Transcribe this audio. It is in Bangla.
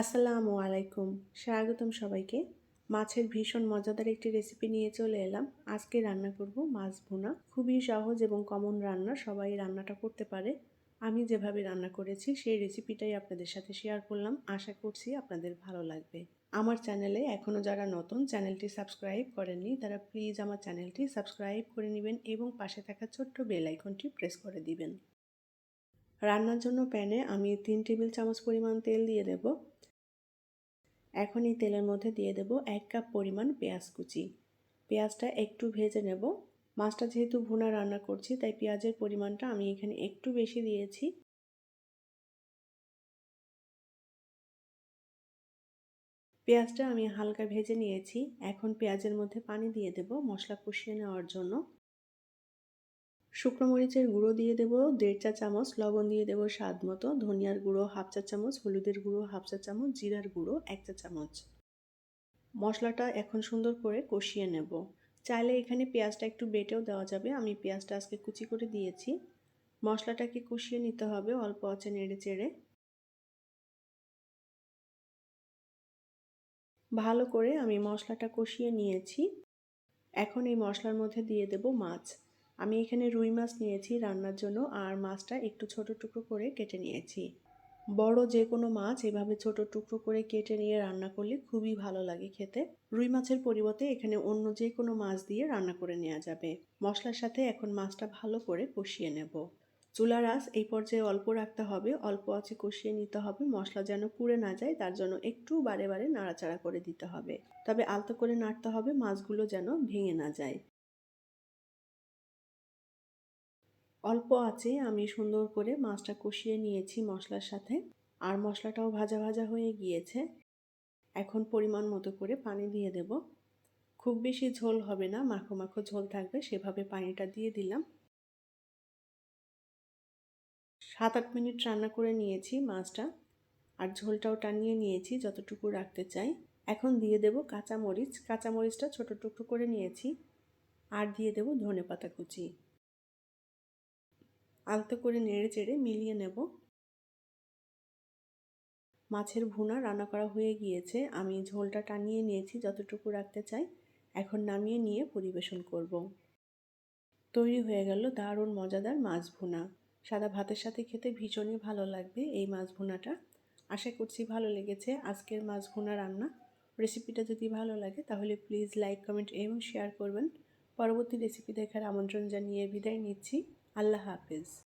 আসসালামু আলাইকুম। স্বাগতম সবাইকে। মাছের ভীষণ মজাদার একটি রেসিপি নিয়ে চলে এলাম। আজকে রান্না করব মাছ ভুনা। খুবই সহজ এবং কমন রান্না, সবাই রান্নাটা করতে পারে। আমি যেভাবে রান্না করেছি, সেই রেসিপিটাই আপনাদের সাথে শেয়ার করলাম। আশা করছি আপনাদের ভালো লাগবে। আমার চ্যানেলে এখনও যারা নতুন চ্যানেলটি সাবস্ক্রাইব করেননি, তারা প্লিজ আমার চ্যানেলটি সাবস্ক্রাইব করে নেবেন এবং পাশে থাকা ছোট্ট বেল আইকনটি প্রেস করে দিবেন। রান্নার জন্য প্যানে আমি তিন টেবিল চামচ পরিমাণ তেল দিয়ে দেব। এখন এই তেলের মধ্যে দিয়ে দেব এক কাপ পরিমাণ পেঁয়াজ কুচি। পেঁয়াজটা একটু ভেজে নেব। মাছটা যেহেতু ভুনা রান্না করছি, তাই পেঁয়াজের পরিমাণটা আমি এখানে একটু বেশি দিয়েছি। পেঁয়াজটা আমি হালকা ভেজে নিয়েছি। এখন পেঁয়াজের মধ্যে পানি দিয়ে দেব মশলা কষিয়ে নেওয়ার জন্য। শুকনো মরিচের গুঁড়ো দিয়ে দেবো দেড় চা চামচ, লবণ দিয়ে দেবো স্বাদ মতো, ধনিয়ার গুঁড়ো হাফ চা চামচ, হলুদের গুঁড়ো হাফ চা চামচ, জিরার গুঁড়ো এক চা চামচ। মশলাটা এখন সুন্দর করে কষিয়ে নেব। চাইলে এখানে পেঁয়াজটা একটু বেটেও দেওয়া যাবে, আমি পেঁয়াজটা আজকে কুচি করে দিয়েছি। মশলাটাকে কষিয়ে নিতে হবে অল্প আছে নেড়ে চেড়ে। ভালো করে আমি মশলাটা কষিয়ে নিয়েছি। এখন এই মশলার মধ্যে দিয়ে দেব মাছ। আমি এখানে রুই মাছ নিয়েছি রান্নার জন্য, আর মাছটা একটু ছোট টুকরো করে কেটে নিয়েছি। বড় যে কোনো মাছ এভাবে ছোট টুকরো করে কেটে নিয়ে রান্না করলে খুবই ভালো লাগে খেতে। রুই মাছের পরিবর্তে এখানে অন্য যে কোনো মাছ দিয়ে রান্না করে নেওয়া যাবে। মশলার সাথে এখন মাছটা ভালো করে কষিয়ে নেব। চুলার আঁচ এই পর্যায়ে অল্প রাখতে হবে, অল্প আছে কষিয়ে নিতে হবে। মশলা যেন পুড়ে না যায়, তার জন্য একটু বারে বারে নাড়াচাড়া করে দিতে হবে। তবে আলতো করে নাড়তে হবে, মাছগুলো যেন ভেঙে না যায়। অল্প আছে, আমি সুন্দর করে মাছটা কষিয়ে নিয়েছি মশলার সাথে। আর মশলাটাও ভাজা ভাজা হয়ে গিয়েছে। এখন পরিমাণ মতো করে পানি দিয়ে দেব। খুব বেশি ঝোল হবে না, মাখো মাখো ঝোল থাকবে, সেভাবে পানিটা দিয়ে দিলাম। সাত আট মিনিট রান্না করে নিয়েছি মাছটা। আর ঝোলটাও টানিয়ে নিয়েছি যতটুকু রাখতে চাই। এখন দিয়ে দেব কাঁচামরিচ। কাঁচামরিচটা ছোট টুকরো করে নিয়েছি। আর দিয়ে দেব ধনে পাতা কুচি। আলতো করে নেড়ে চেড়ে মিলিয়ে নেব। মাছের ভুনা রান্না করা হয়ে গিয়েছে। আমি ঝোলটা টানিয়ে নিয়েছি যতটুকু রাখতে চাই। এখন নামিয়ে নিয়ে পরিবেশন করব। তৈরি হয়ে গেল দারুণ মজাদার মাছ ভুনা। সাদা ভাতের সাথে খেতে ভীষণই ভালো লাগবে এই মাছ ভুনাটা। আশা করছি ভালো লেগেছে আজকের মাছ ভুনা রান্না। রেসিপিটা যদি ভালো লাগে তাহলে প্লিজ লাইক, কমেন্ট এবং শেয়ার করবেন। পরবর্তী রেসিপি দেখার আমন্ত্রণ জানিয়ে বিদায় নিচ্ছি। আল্লাহ হাফিজ।